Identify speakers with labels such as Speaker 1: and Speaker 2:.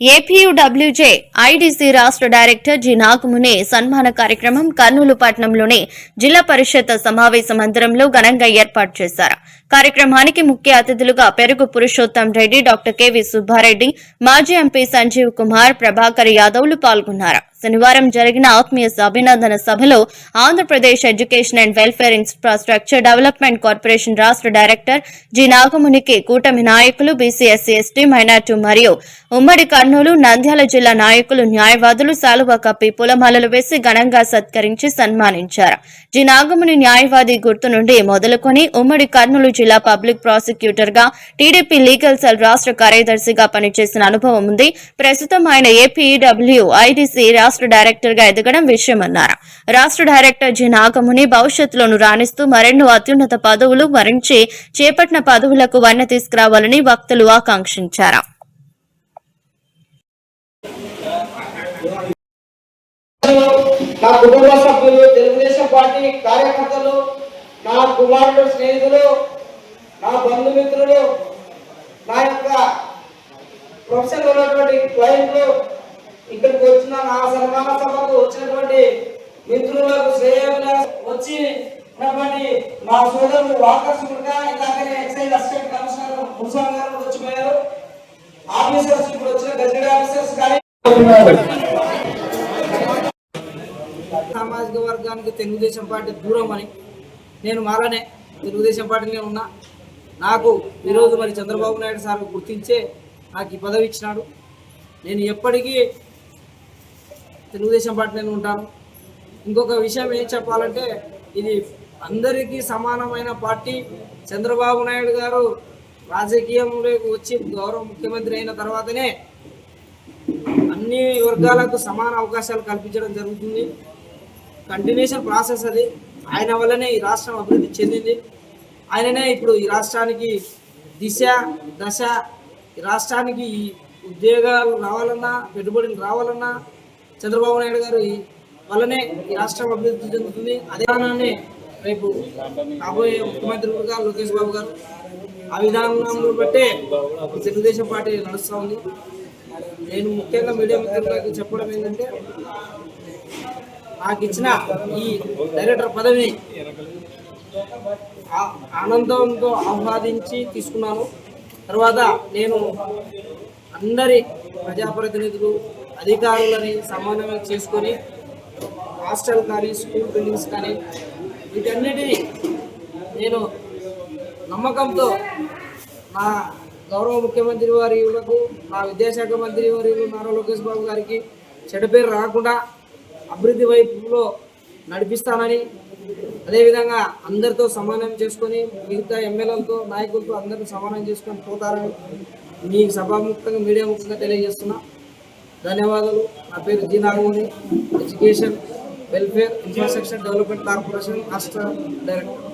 Speaker 1: APUWJ IDC రాష్ట్ర director G నాగమునే సన్మాన కార్యక్రమం కర్నూలు పట్టణంలోని జిల్లా పరిషత్ సమావేశ మందిరంలో ఘనంగా ఏర్పాటు చేశారు. కార్యక్రమానికి ముఖ్య అతిథులుగా Perugu Purushottam Reddy doctor K V Subbareddy మాజీ ఎంపీ సంజీవ్ కుమార్ ప్రభాకర్ యాదవ్లు పాల్గొన్నారు. శనివారం జరిగిన ఆత్మీయ అభినందన సభలో Andhra Pradesh education and welfare infrastructure development corporation రాష్ట్ర డైరెక్టర్ జి నాగమునికి కూటమి నాయకులు బీసీ ఎస్సీ ఎస్టీ మైనార్టీ మరియు ఉమ్మడి కర్నూలు నంద్యాల జిల్లా నాయకులు న్యాయవాదులు సాలువ కప్పి పూలమాలలు వేసి ఘనంగా సత్కరించి సన్మానించారు. జి నాగముని న్యాయవాది గుర్తు నుండి మొదలుకొని ఉమ్మడి కర్నూలు జిల్లా పబ్లిక్ ప్రాసిక్యూటర్గా టీడీపీ లీగల్ సెల్ రాష్ట్ర కార్యదర్శిగా పనిచేసిన అనుభవం ఉంది. ప్రస్తుతం ఆయన ఏపీడబ్ల్యూ ఐడీసీ రాష్ట్ర డైరెక్టర్గా ఎదగడం విషయమన్నారు. రాష్ట్ర డైరెక్టర్ జి నాగముని భవిష్యత్తులోను రాణిస్తూ మరెన్నో అత్యున్నత పదవులు మరించి చేపట్టిన పదవులకు వన్నె తీసుకురావాలని వక్తలు ఆకాంక్షించారు.
Speaker 2: నా కుటుంబ సభ్యులు తెలుగుదేశం పార్టీ కార్యకర్తలు నా కుమారుడు స్నేహితులు నా బంధుమిత్రులు నా యొక్క ప్రొఫెషన్ ఉన్నటువంటి క్లయింట్లు ఇక్కడికి వచ్చిన నా సన్మాన సభకు వచ్చినటువంటి మిత్రులకు శ్రేయంగా వచ్చి ఉన్నటువంటి మా సోదరులు ఆకర్షకుడుగా ఇందాకనే ఎక్సైజ్ అసిస్టెంట్ కమిషనర్ ముసాన్ గారు వచ్చిపోయారు. ఆఫీసర్స్ ఇప్పుడు వచ్చిన గజెట్ ఆఫీసర్స్ కానీ సామాజిక వర్గానికి తెలుగుదేశం పార్టీ దూరం అని నేను మాలనే తెలుగుదేశం పార్టీనే ఉన్నా. నాకు ఈరోజు మరి చంద్రబాబు నాయుడు సార్ గుర్తించే నాకు ఈ పదవి ఇచ్చినాడు. నేను ఎప్పటికీ తెలుగుదేశం పార్టీలో ఉంటాను. ఇంకొక విషయం ఏం చెప్పాలంటే ఇది అందరికీ సమానమైన పార్టీ. చంద్రబాబు నాయుడు గారు రాజకీయంలోకి వచ్చి గౌరవ ముఖ్యమంత్రి అయిన తర్వాతనే అన్ని వర్గాలకు సమాన అవకాశాలు కల్పించడం జరుగుతుంది. కంటిన్యూషన్ ప్రాసెస్ అది. ఆయన వల్లనే ఈ రాష్ట్రం అభివృద్ధి చెందింది. ఆయననే ఇప్పుడు ఈ రాష్ట్రానికి దిశ దశ ఈ రాష్ట్రానికి ఈ ఉద్యోగాలు రావాలన్నా పెట్టుబడులు రావాలన్నా చంద్రబాబు నాయుడు గారు వల్లనే ఈ రాష్ట్రం అభివృద్ధి చెందుతుంది. అదే విధానాన్ని రేపు రాబోయే ముఖ్యమంత్రిగా లోకేష్ బాబు గారు ఆ విధానంలో బట్టే తెలుగుదేశం పార్టీ నడుస్తూ ఉంది. నేను ముఖ్యంగా మీడియా మిత్రులకు చెప్పడం ఏంటంటే నాకు ఇచ్చిన ఈ డైరెక్టర్ పదవిని ఆ- ఆనందంతో ఆహ్వాదించి తీసుకున్నాను. తర్వాత నేను అందరి ప్రజాప్రతినిధులు అధికారులని సమన్వయం చేసుకొని హాస్టల్ కానీ స్కూల్ బిల్డింగ్స్ కానీ వీటన్నిటిని నేను నమ్మకంతో నా గౌరవ ముఖ్యమంత్రి వారికి నా విద్యాశాఖ మంత్రి వారి నారా లోకేష్ బాబు గారికి చెడ్డ పేరు రాకుండా అభివృద్ధి వైపులో నడిపిస్తానని అదేవిధంగా అందరితో సమానం చేసుకొని మిగతా ఎమ్మెల్యేలతో నాయకులతో అందరితో సమానం చేసుకొని పోతారని మీ సభాముఖంగా మీడియా ముఖంగా తెలియజేస్తున్నా. ధన్యవాదాలు. నా పేరు G Nagamani education welfare infrastructure development corporation రాష్ట్ర డైరెక్టర్